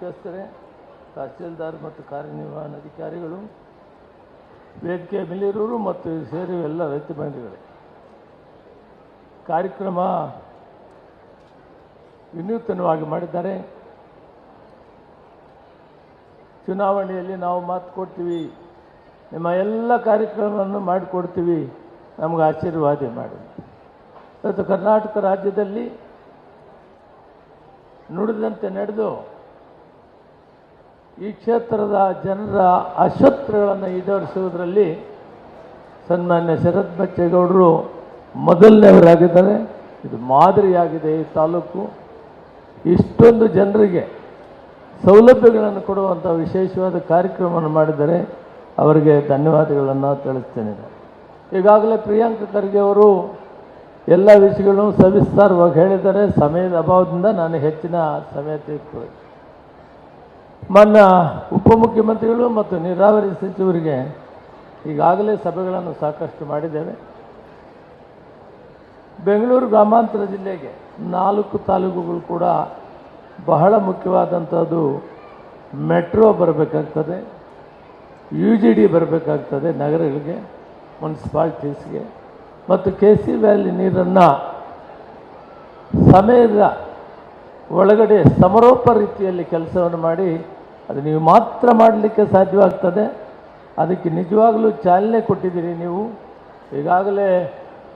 ಮುಖ್ಯಸ್ಥರೇ, ತಹಸೀಲ್ದಾರ್ ಮತ್ತು ಕಾರ್ಯನಿರ್ವಹಣಾಧಿಕಾರಿಗಳು ವೇದಿಕೆ ಮಿಲಿರೂರು ಮತ್ತು ಸೇರಿ ಎಲ್ಲ ರೈತ ಬಂಧುಗಳೇ. ಕಾರ್ಯಕ್ರಮ ವಿನೂತನವಾಗಿ ಮಾಡಿದ್ದಾರೆ. ಚುನಾವಣೆಯಲ್ಲಿ ನಾವು ಮಾತು ಕೊಡ್ತೀವಿ, ನಿಮ್ಮ ಎಲ್ಲ ಕಾರ್ಯಕ್ರಮವನ್ನು ಮಾಡಿಕೊಡ್ತೀವಿ, ನಮಗೆ ಆಶೀರ್ವಾದ ಮಾಡಿ. ಇವತ್ತು ಕರ್ನಾಟಕ ರಾಜ್ಯದಲ್ಲಿ ನುಡಿದಂತೆ ನಡೆದು ಈ ಕ್ಷೇತ್ರದ ಜನರ ಅಶತ್ರುಗಳನ್ನು ಈಡೇರಿಸುವುದರಲ್ಲಿ ಸನ್ಮಾನ್ಯ ಶರತ್ ಬಚ್ಚೇಗೌಡರು ಮೊದಲನೇವರಾಗಿದ್ದಾರೆ ಇದು ಮಾದರಿಯಾಗಿದೆ ಈ ತಾಲೂಕು. ಇಷ್ಟೊಂದು ಜನರಿಗೆ ಸೌಲಭ್ಯಗಳನ್ನು ಕೊಡುವಂಥ ವಿಶೇಷವಾದ ಕಾರ್ಯಕ್ರಮವನ್ನು ಮಾಡಿದರೆ ಅವರಿಗೆ ಧನ್ಯವಾದಗಳನ್ನು ತಿಳಿಸ್ತೇನೆ. ಈಗಾಗಲೇ ಪ್ರಿಯಾಂಕ ಖರ್ಗೆ ಅವರು ಎಲ್ಲ ವಿಷಯಗಳನ್ನು ಸವಿಸ್ತಾರವಾಗಿ ಹೇಳಿದ್ದಾರೆ. ಸಮಯದ ಅಭಾವದಿಂದ ನಾನು ಹೆಚ್ಚಿನ ಸಮಯ ತೆಗೆದುಕೊಳ್ಳಿ ಮಾನ್ಯ ಉಪಮುಖ್ಯಮಂತ್ರಿಗಳು ಮತ್ತು ನೀರಾವರಿ ಸಚಿವರಿಗೆ ಈಗಾಗಲೇ ಸಭೆಗಳನ್ನು ಸಾಕಷ್ಟು ಮಾಡಿದ್ದೇವೆ. ಬೆಂಗಳೂರು ಗ್ರಾಮಾಂತರ ಜಿಲ್ಲೆಗೆ ನಾಲ್ಕು ತಾಲೂಕುಗಳು ಕೂಡ ಬಹಳ ಮುಖ್ಯವಾದಂಥದ್ದು ಮೆಟ್ರೋ ಬರಬೇಕಾಗ್ತದೆ ಯು ಜಿ ಡಿ ಬರಬೇಕಾಗ್ತದೆ ನಗರಗಳಿಗೆ, ಮುನ್ಸಿಪಾಲ್ಟೀಸ್ಗೆ, ಮತ್ತು ಕೆ ಸಿ ವ್ಯಾಲಿ ನೀರನ್ನು ಸಮಯದ ಒಳಗಡೆ ಸಮರೋಪ ರೀತಿಯಲ್ಲಿ ಕೆಲಸವನ್ನು ಮಾಡಿ ಅದು ನೀವು ಮಾತ್ರ ಮಾಡಲಿಕ್ಕೆ ಸಾಧ್ಯವಾಗ್ತದೆ. ಅದಕ್ಕೆ ನಿಜವಾಗಲೂ ಚಾಲನೆ ಕೊಟ್ಟಿದ್ದೀರಿ ನೀವು. ಈಗಾಗಲೇ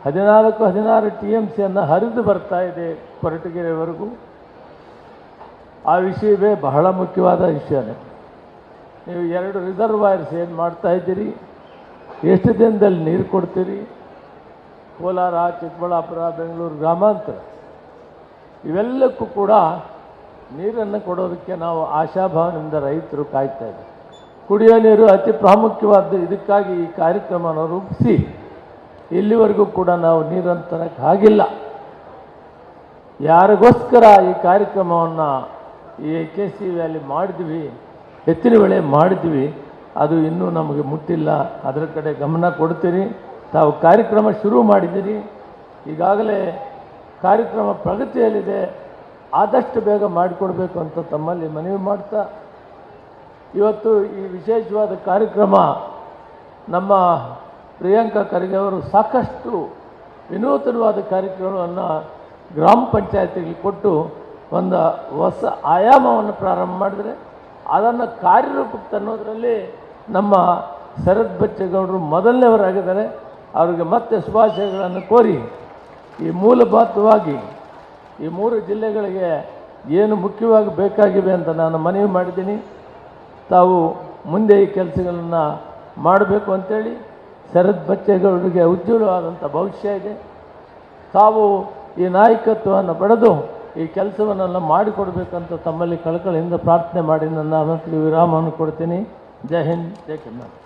ಹದಿನಾಲ್ಕು, ಹದಿನಾರು ಟಿ ಎಂ ಸಿಯನ್ನು ಹರಿದು ಬರ್ತಾ ಇದೆ ಕೊರಟಗೆರೆವರೆಗೂ. ಆ ವಿಷಯವೇ ಬಹಳ ಮುಖ್ಯವಾದ ವಿಷಯನೇ ನೀವು ಎರಡು ರಿಸರ್ವಾಯರ್ಸ್ ಏನು ಮಾಡ್ತಾ ಇದ್ದೀರಿ? ಎಷ್ಟು ದಿನದಲ್ಲಿ ನೀರು ಕೊಡ್ತೀರಿ? ಕೋಲಾರ, ಚಿಕ್ಕಬಳ್ಳಾಪುರ, ಬೆಂಗಳೂರು ಗ್ರಾಮಾಂತರ. ಇವೆಲ್ಲಕ್ಕೂ ಕೂಡ ನೀರನ್ನು ಕೊಡೋದಕ್ಕೆ ನಾವು ಆಶಾಭಾವನೆಯಿಂದ ರೈತರು ಕಾಯ್ತಾ ಇದ್ದೀವಿ ಕುಡಿಯೋ ನೀರು ಅತಿ ಪ್ರಾಮುಖ್ಯವಾದ ಇದಕ್ಕಾಗಿ ಈ ಕಾರ್ಯಕ್ರಮವನ್ನು ರೂಪಿಸಿ. ಇಲ್ಲಿವರೆಗೂ ಕೂಡ ನಾವು ನೀರನ್ನು ತರಕ್ಕೆ ಆಗಿಲ್ಲ. ಯಾರಿಗೋಸ್ಕರ ಈ ಕಾರ್ಯಕ್ರಮವನ್ನು ಈ ಕೆ ಸಿ ವ್ಯಾಲಿ ಮಾಡಿದ್ವಿ, ಎತ್ತಿನ ವೇಳೆ ಮಾಡಿದ್ವಿ, ಅದು ಇನ್ನೂ ನಮಗೆ ಮುಟ್ಟಿಲ್ಲ. ಅದರ ಕಡೆ ಗಮನ ಕೊಡ್ತೀರಿ. ತಾವು ಕಾರ್ಯಕ್ರಮ ಶುರು ಮಾಡಿದ್ದೀರಿ. ಈಗಾಗಲೇ ಕಾರ್ಯಕ್ರಮ ಪ್ರಗತಿಯಲ್ಲಿದೆ. ಆದಷ್ಟು ಬೇಗ ಮಾಡಿಕೊಡ್ಬೇಕು ಅಂತ ತಮ್ಮಲ್ಲಿ ಮನವಿ ಮಾಡ್ತಾ, ಇವತ್ತು ಈ ವಿಶೇಷವಾದ ಕಾರ್ಯಕ್ರಮ ನಮ್ಮ ಪ್ರಿಯಾಂಕಾ ಖರ್ಗೆ ಅವರು ಸಾಕಷ್ಟು ವಿನೂತನವಾದ ಕಾರ್ಯಕ್ರಮವನ್ನು ಗ್ರಾಮ ಪಂಚಾಯತಿಗೆ ಕೊಟ್ಟು ಒಂದು ಹೊಸ ಆಯಾಮವನ್ನು ಪ್ರಾರಂಭ ಮಾಡಿದರೆ, ಅದನ್ನು ಕಾರ್ಯರೂಪಕ್ಕೆ ತನ್ನೋದರಲ್ಲಿ ನಮ್ಮ ಶರತ್ ಬಚ್ಚೇಗೌಡರು ಮೊದಲನೇವರಾಗಿದ್ದಾರೆ ಅವರಿಗೆ ಮತ್ತೆ ಶುಭಾಶಯಗಳನ್ನು ಕೋರಿ ಈ ಮೂಲಭೂತವಾಗಿ ಈ ಮೂರು ಜಿಲ್ಲೆಗಳಿಗೆ ಏನು ಮುಖ್ಯವಾಗಿ ಬೇಕಾಗಿವೆ ಅಂತ ನಾನು ಮನವಿ ಮಾಡಿದ್ದೀನಿ. ತಾವು ಮುಂದೆ ಈ ಕೆಲಸಗಳನ್ನು ಮಾಡಬೇಕು ಅಂತೇಳಿ ಶರದ್ ಬಚ್ಚೇಗೌಡರಿಗೆ ಉಜ್ವಲವಾದಂಥ ಭವಿಷ್ಯ ಇದೆ. ತಾವು ಈ ನಾಯಕತ್ವವನ್ನು ಪಡೆದು ಈ ಕೆಲಸವನ್ನೆಲ್ಲ ಮಾಡಿಕೊಡ್ಬೇಕಂತ ತಮ್ಮಲ್ಲಿ ಕಳಕಳಿಯಿಂದ ಪ್ರಾರ್ಥನೆ ಮಾಡಿ ನನ್ನ ವಿರಾಮವನ್ನು ಕೊಡ್ತೀನಿ. ಜೈ ಹಿಂದ್, ಜೈ ಕರ್ನಾಟಕ.